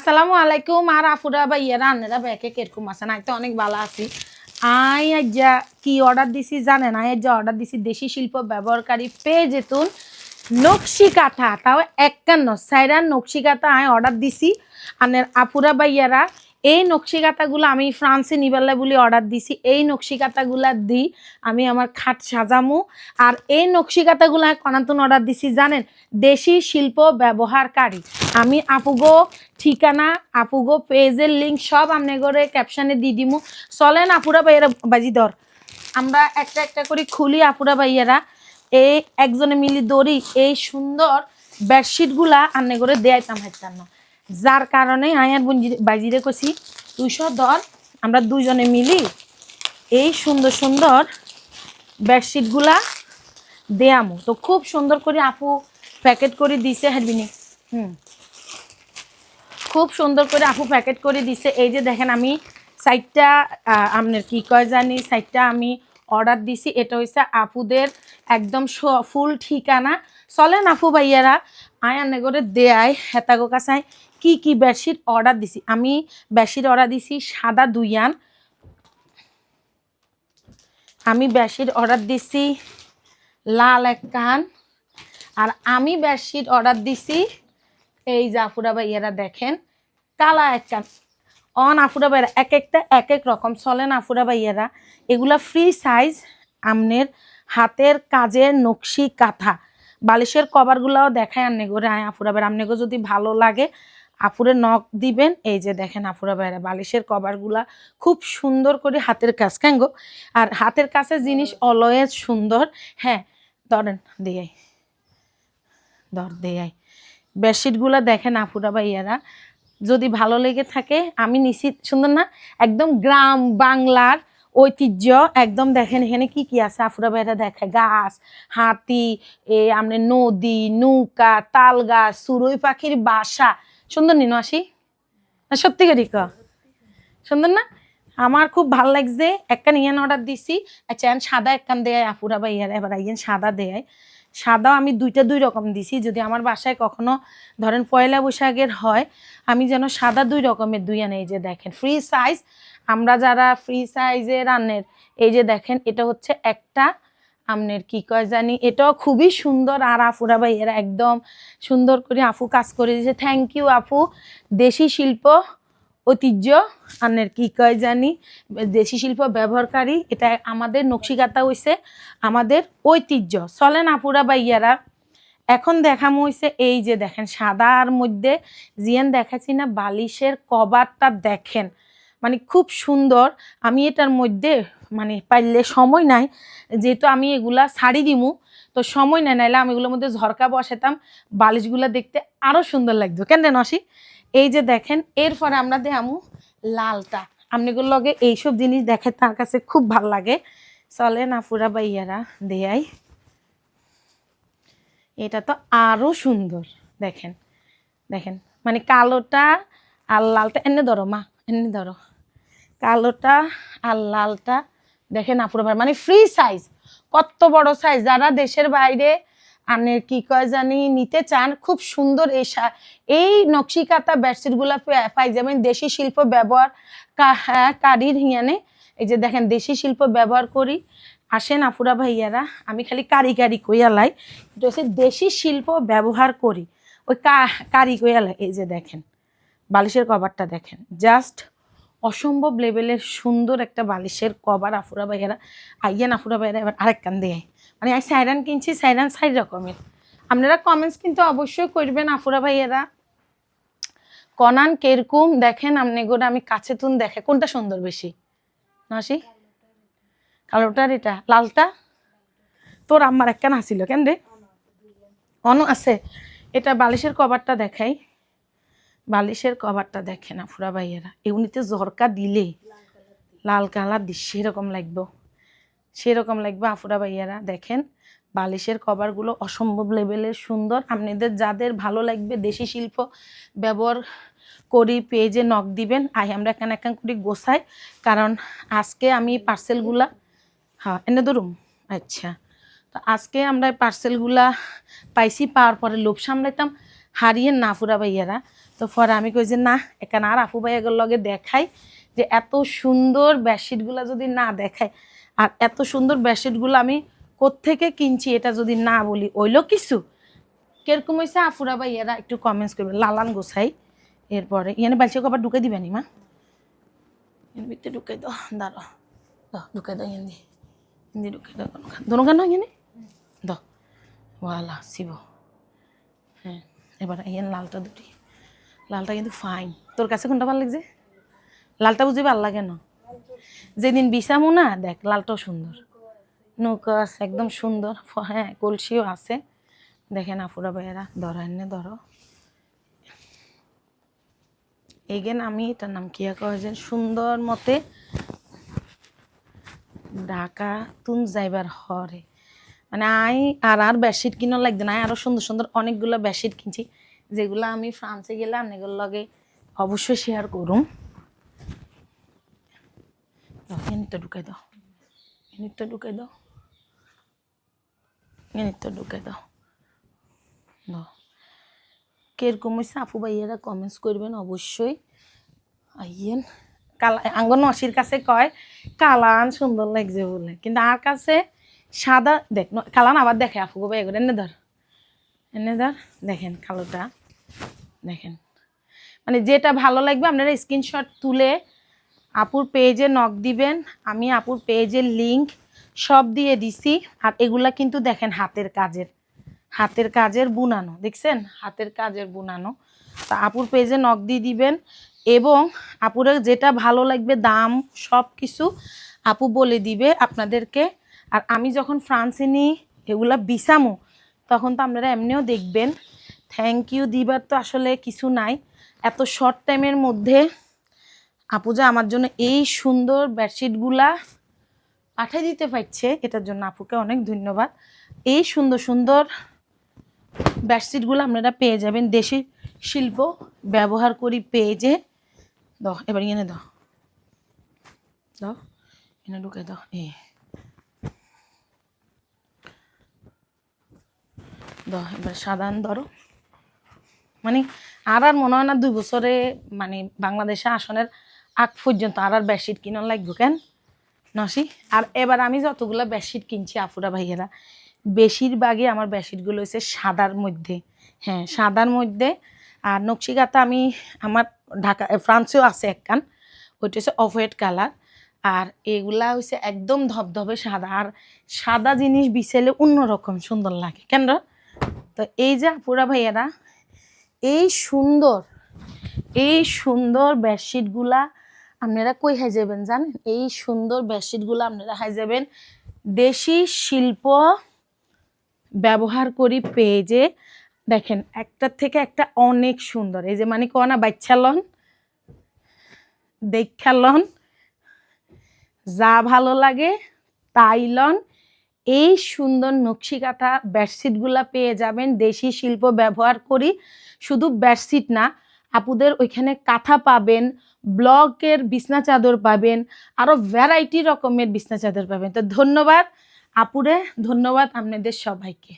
আসসালামু আলাইকুম। আর আফুরা বা ইয়ারা আন্নেরা ব্যাকে কীরকম আছেন আই তো অনেক ভালো আছি। আই আজ্জা, কি অর্ডার দিছি জানেন? আই আজ্জা অর্ডার দিছি দেশি শিল্প ব্যবহারকারী পেয়ে যেতুন নকশি কাঁথা। তাও একান্ন সাইরা নকশি কাঁথা আই অর্ডার দিছি। আনের আফুরা বা ইয়ারা এই নকশি কাঁথাগুলো আমি ফ্রান্সে নিবেলা বলে অর্ডার দিছি, এই নকশি কাঁথাগুলা দিই আমি আমার খাট সাজামু। আর এই নকশি কাঁথাগুলো কনাতুন অর্ডার দিছি, জানেন, দেশি শিল্প ব্যবহারকারী। আমি আপুগো ঠিকানা, আপুগো পেজের লিঙ্ক সব আমনে করে ক্যাপশনে দিয়ে দিমু। চলেন আপুরা ভাইয়েরা, বাজি দর আমরা একটা একটা করে খুলি আপুরা ভাইয়েরা। এই একজনে মিলি দড়ি, এই সুন্দর বেডশিটগুলা আন্নে করে দেয়াইতাম হাইতাম না। যার কারণে আয়ার বোন বাজিরে কছি দুইশো দর আমরা দুইজনে মিলি এই সুন্দর সুন্দর বেডশিটগুলা দেয়ামু তো খুব সুন্দর করে আপু প্যাকেট করে দিছে হারবিনি হুম। খুব সুন্দর করে আপু প্যাকেট করে দিছে। এই যে দেখেন আমি সাইটটা আপনার কি কয় জানি, সাইটটা আমি অর্ডার দিছি। এটা হচ্ছে আপুদের একদম ফুল ঠিকানা। চলেন আপু ভাইয়ারা আয়ানে করে দেয় হেতাগো কাছায় কি কি বেডশিট অর্ডার দিছি? আমি বেডশিট অর্ডার দিছি সাদা দুইয়ান। আমি বেডশিট অর্ডার দিছি লাল এক কান। আর আমি বেডশিট অর্ডার দিছি, এই যে আফুরা ভাইয়েরা দেখেন, কালা এক কান। অন আফুরা ভাইয়েরা, এক একটা, এক এক রকম চলেন আফুরা ভাইয়েরা। এগুলা ফ্রি সাইজ, আমনের হাতের কাজের নকশি কাঁথা। বালিশের কভারগুলাও দেখায় আন্নে করে আয় আফুরা ভাইয়েরা। আমনেগো যদি ভালো লাগে আফুরে নখ দিবেন এই যে দেখেন আফুরা ভাইরা বালিশের কভারগুলা খুব সুন্দর করে হাতের কাজ কেন গো? আর হাতের কাছে জিনিস অলয়েজ সুন্দর হ্যাঁ ধরেন দিয়ে ধর দেয়াই বেডশিটগুলো দেখেন আফুরা ভাইয়ারা যদি ভালো লেগে থাকে আমি নিশ্চিত সুন্দর না? একদম গ্রাম বাংলার ঐতিহ্য একদম দেখেন এখানে কি কি আছে? আফুরা ভাইরা দেখে গাছ হাতি এ আমরা নদী নৌকা তাল গাছ সুরই পাখির বাসা সুন্দর নিন আসি? সত্যিকারই ক সুন্দর না? আমার খুব ভালো লাগছে। একখান ইয়ান অর্ডার দিছি। আচ্ছা এখন সাদা একখান দেয় আফুরা বা ইয়ার এবার ইয়ান সাদা দেয় সাদাও আমি দুইটা দুই রকম দিছি। যদি আমার বাসায় কখনো, ধরেন পয়লা বৈশাখের হয়, আমি যেন সাদা দুই রকমের দুই আনে। এই যে দেখেন ফ্রি সাইজ আমরা যারা ফ্রি সাইজে রান্নের এই যে দেখেন, এটা হচ্ছে একটা আমনের কি কয় জানি, এটাও খুবই সুন্দর। আর আফুরা ভাই, এরা একদম সুন্দর করে আফু কাজ করে দিয়েছে। থ্যাংক ইউ আপু দেশি শিল্প ঐতিহ্য আনের কি কয় জানি, দেশি শিল্প ব্যবহারকারী, এটা আমাদের নকশিকাতা হইছে, আমাদের ঐতিহ্য। চলেন আপুরা বাইয়ারা এখন দেখামো হইছে এই যে দেখেন, সাদার মধ্যে জিয়ান দেখাচ্ছি না, বালিশের কভারটা দেখেন। মানে খুব সুন্দর, আমি এটার মধ্যে মানে পাইলে সময় নাই, যেহেতু আমি এগুলা শাড়ি দিমু, তো সময় নাই, নাইলে আমি এগুলোর মধ্যে ঝরকা বসাতাম বালিশগুলো দেখতে আরও সুন্দর লাগতো। কেন নসি এই যে দেখেন, এরপরে আমরা দেখামু লালটা। আপনিগুলো লগে এইসব জিনিস দেখে তার কাছে খুব ভালো লাগে। চলে নাফুরা বাইয়ারা দেয়াই। এটা তো আরও সুন্দর, দেখেন। দেখেন মানে কালোটা আর লালটা, এনে ধরো মা, এনে ধরো। কালোটা আর লালটা দেখেন আপুরা ভাই মানে ফ্রি সাইজ কত বড় সাইজ যারা দেশের বাইরে আনে কি কয় জানি নিতে চান খুব সুন্দর এই এই নকশি কাতা বেডশিটগুলো পাই যাবেন দেশি শিল্প ব্যবহার হ্যাঁ, কারির হিয়ানে। এই যে দেখেন দেশি শিল্প ব্যবহার করি। আসেন আফুরা ভাইয়ারা আমি খালি কারি কারি কইয়ালাই হচ্ছে দেশি শিল্প ব্যবহার করি। ওই কারি কইয়ালাই এই যে দেখেন বালিশের কভারটা দেখেন জাস্ট অসম্ভব লেভেলের সুন্দর একটা বালিশের কভার আফুরা ভাইয়ারা আইয়ান আফুরা ভাইয়ারা এবার আরেক কান দেয় মানে আমি সাইরান কিনছি সাইরান সাইড রকমের। আপনারা কমেন্টস কিন্তু অবশ্যই করবেন আফুরা ভাইয়েরা। কনান কেরকুম? দেখেন আপনি গোটা, আমি কাছে তুন দেখে। কোনটা সুন্দর বেশি? নাসি কালোটার এটা। লালটা? তোর আমার একখান আসিল কেন রে? অন আছে। এটা বালিশের কভারটা দেখাই। বালিশের কভারটা দেখে না ফুরা ভাইয়েরা। এমনিতে ঝরকা দিলে লাল কালার দিস, সেরকম লাগবে। সেরকম লাগবে আফুরা ভাইয়ারা, দেখেন। বালিশের কভারগুলো অসম্ভব লেভেলের সুন্দর। আপনাদের যাদের ভালো লাগবে দেশি শিল্প ব্যবহার করি, পেজে নখ দিবেন। আই, আমরা এখানে এখান করি গোসাই কারণ আজকে আমি পার্সেলগুলা হ্যাঁ এনে ধরুম। আচ্ছা। তো আজকে আমরা পার্সেলগুলা পাইছি, পাওয়ার পরে লোভ সামলাইতাম। হারিয়ে না ফুরা ভাইয়ারা। তো পরে আমি কই যে না এখানে আর আপু ভাইয়াগুলোর লগে দেখাই যে এত সুন্দর বেডশিটগুলো যদি না দেখায় আর এত সুন্দর বেডশিটগুলো আমি কোত্থেকে কিনছি এটা যদি না বলি, ওইলো কিছু? কীরকম হয়েছে আফুরা ভাই এরা একটু কমেন্টস করবে। লালান গোসাই, এরপরে, ইয়ানে বালছে আবার ঢুকে দিবেনি মা? এর ভিতরে ঢুকে দাও দাঁড়ো দাও ঢুকে দাও হিন্দি হিন্দি ঢুকে দাও, দোনো কেন এখানে দাও, ওয়ালা, শিব। হ্যাঁ এবার ইয়ান লালটা দুটি লালটা কিন্তু ফাইন তোর কাছে কোনটা ভালো লাগছে? লালটা বুঝি ভালো লাগে না। যেদিন বিছামো না, দেখ, লালটাও সুন্দর। নৌকা আছে, একদম সুন্দর। হ্যাঁ কলসিও আছে। দেখেন আফুরা ভাইয়েরা, ধরো এনে, ধরো। এগেন আমি এটার নাম কিয়া কয়েছেন সুন্দর মতে ঢাকা তুন যাইবার হরে। মানে আই, আর আর বেডশিট কিনা লাগবে না। আরও সুন্দর সুন্দর অনেকগুলো বেডশিট কিনছি। যেগুলো আমি ফ্রান্সে গেলাম, এগুলোর লগে অবশ্যই শেয়ার করুম এনিটা ঢুকাই দাও। এনিটা ঢুকাই দাও। এনিটা ঢুকাই দাও। কীরকম হয়েছে আপু ভাইয়েরা কমেন্টস করবেন অবশ্যই। আইয়েন, কালা, আঙ্গন নসির কাছে কয়, কালান সুন্দর লাগছে বলে। কিন্তু আর কাছে সাদা, দেখ, কালান আবার দেখে, আপু ভাই এগুলো এনে ধর। এনে ধর, দেখেন কালোটা। দেখেন। মানে যেটা ভালো লাগবে, আপনারা স্ক্রিনশট তুলে আপুর পেজে নক দিবেন। আমি আপুর পেজের লিংক সব দিয়ে দিছি। আর এগুলা কিন্তু দেখেন হাতের কাজের। হাতের কাজের বুনানো, দেখছেন? হাতের কাজের বুনানো। তা আপুর পেজে নক দিয়ে দিবেন এবং আপুরের যেটা ভালো লাগবে, দাম সব কিছু আপু বলে দিবে আপনাদেরকে। আর আমি যখন ফ্রান্সে নিই, এগুলা বিসামো তখন তো আপনারা এমনিও দেখবেন। থ্যাংক ইউ দিবার তো আসলে কিছু নাই। এত শর্ট টাইমের মধ্যে আপু যে আমার জন্য এই সুন্দর বেডশিটগুলা পাঠিয়ে দিতে পারছে। এটার জন্য আপুকে অনেক ধন্যবাদ। এই সুন্দর সুন্দর বেডশিটগুলো আপনারা পেয়ে যাবেন দেশি শিল্প ব্যবহার করি পেয়ে যে দাও, এবার এনে দাও। এনে ঢুকে দাও, এ। দাও, এবার সাধারণ ধরো। মানে আর আর মনে হয় না দুই বছরে মানে বাংলাদেশে আসনের আগ পর্যন্ত আর আর বেডশিট কিনার লাগবে কেন? নসি আর এবার আমি যতগুলো বেডশিট কিনছি আফুরা ভাইয়েরা, বেশিরভাগই আমার বেডশিটগুলো হচ্ছে সাদার মধ্যে। হ্যাঁ সাদার মধ্যে, আর নকশিকাতা আমি আমার ঢাকা ফ্রান্সেও আছে একখান ওইটা হচ্ছে অফ হোয়াইট কালার, আর এগুলা হচ্ছে একদম ধবধবে সাদা, আর সাদা জিনিস বিছেলে অন্যরকম সুন্দর লাগে। কেন তো এই যে আপুরা ভাইয়েরা এই সুন্দর এই সুন্দর বেডশিটগুলা আপনারা কই হাই যাবেন জানেন? এই সুন্দর বেডশিটগুলো আপনারা হাই যাবেন দেশি শিল্প ব্যবহার করি পেজে দেখেন একটার থেকে একটা অনেক সুন্দর। এই যে মানে কনা বাচ্চা লন দেখা লন যা ভালো লাগে তাই লন এই সুন্দর নকশি কাঁথা বেডশিটগুলা পেয়ে যাবেন। দেশি শিল্প ব্যবহার করি। শুধু বেডশিট না, আপুদের ওইখানে কাঁথা পাবেন, ব্লকের বিছনা চাদর পাবেন আরও ভ্যারাইটি রকমের বিছনা চাদর পাবেন। তো ধন্যবাদ, আপুরে, ধন্যবাদ আপনাদের সবাইকে।